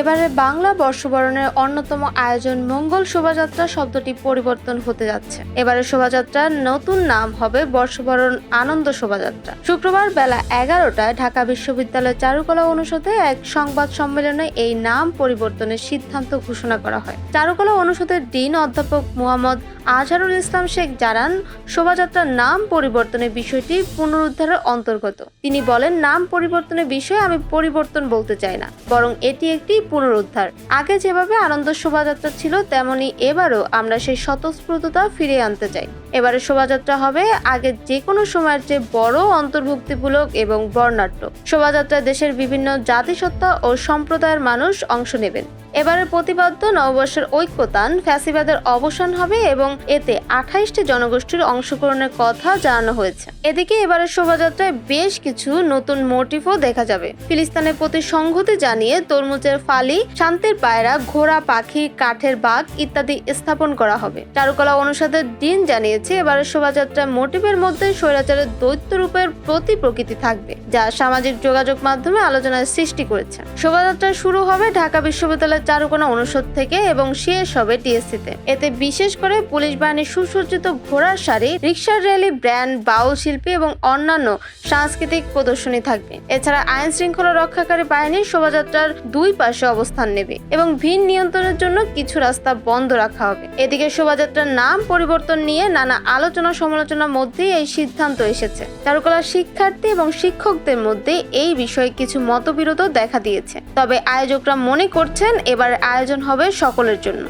এবারে বাংলা বর্ষবরণের অন্যতম আয়োজন মঙ্গল শোভাযাত্রা শব্দটি পরিবর্তন হতে যাচ্ছে। এবারে শোভাযাত্রার নতুন নাম হবে বর্ষবরণ আনন্দ শোভাযাত্রা। শুক্রবার বেলা এগারোটায় ঢাকা বিশ্ববিদ্যালয় চারুকলা অনুষদে এক সংবাদ সম্মেলনে এই নাম পরিবর্তনের সিদ্ধান্ত ঘোষণা করা হয়। চারুকলা অনুষদের ডিন অধ্যাপক মুহাম্মদ আজহারুল ইসলাম শেখ জানান, শোভাযাত্রার নাম পরিবর্তনের বিষয়টি পুনরুদ্ধারের অন্তর্গত। তিনি বলেন, নাম পরিবর্তনের বিষয়ে আমি পরিবর্তন বলতে চাই না, বরং এটি একটি পুনরুদ্ধার। আগে যেভাবে আনন্দ শোভাযাত্রা ছিল, তেমনি এবারও আমরা সেই স্বতঃস্ফূর্ততা ফিরিয়ে আনতে চাই। এবারে শোভাযাত্রা হবে আগে যে কোনো সময়ের চেয়ে বড় অন্তর্ভুক্তিমূলক এবং বর্ণাঢ্য। শোভাযাত্রায় দেশের বিভিন্ন জাতিসত্তা ও সম্প্রদায়ের মানুষ অংশ নেবেন। এবারে প্রতিপাদ্য নববর্ষের ঐক্যতান ফ্যাসিবাদের অবসান হবে এবং এতে আঠাইশটি জনগোষ্ঠীর অংশগ্রহণের কথা জানানো হয়েছে। এদিকে এবারে শোভাযাত্রায় বেশ কিছু নতুন মোটিভও দেখা যাবে। ফিলিস্তানের প্রতি সংহতি জানিয়ে তরমুজের ফালি, শান্তির পায়রা, ঘোড়া, পাখি, কাঠের বাঘ ইত্যাদি স্থাপন করা হবে। চারুকলা অনুষদের দিন জানিয়েছে এবারে শোভাযাত্রার মোটিভের মধ্যে স্বৈরাচারের দৈত্য রূপের প্রতি প্রকৃতি থাকবে, যা সামাজিক যোগাযোগ মাধ্যমে আলোচনার সৃষ্টি করেছে। শোভাযাত্রা শুরু হবে ঢাকা বিশ্ববিদ্যালয়ের চারুকোনা অনুষদ থেকে এবং শেষ হবে টিএসসিতে। এতে বিশেষ করে পুলিশ বাহিনীর সুসজ্জিত ঘোড়ার সারি রিক্সার র্যালি, ব্র্যান্ড, বাউল শিল্পী এবং অন্যান্য সাংস্কৃতিক প্রদর্শনী থাকবে। এছাড়া আইন শৃঙ্খলা রক্ষাকারী বাহিনী শোভাযাত্রার দুই পাশে অবস্থান নেবে এবং ভিন নিয়ন্ত্রণের জন্য কিছু রাস্তা বন্ধ রাখা হবে। এদিকে শোভাযাত্রার নাম পরিবর্তন নিয়ে নানা আলোচনা সমালোচনার মধ্যে এই সিদ্ধান্ত এসেছে। চারুকলার শিক্ষার্থী এবং শিক্ষকদের মধ্যে এই বিষয়ে কিছু মতবিরোধ দেখা দিয়েছে। তবে আয়োজকরা মনে করছেন, এবার আয়োজন হবে সকলের জন্য।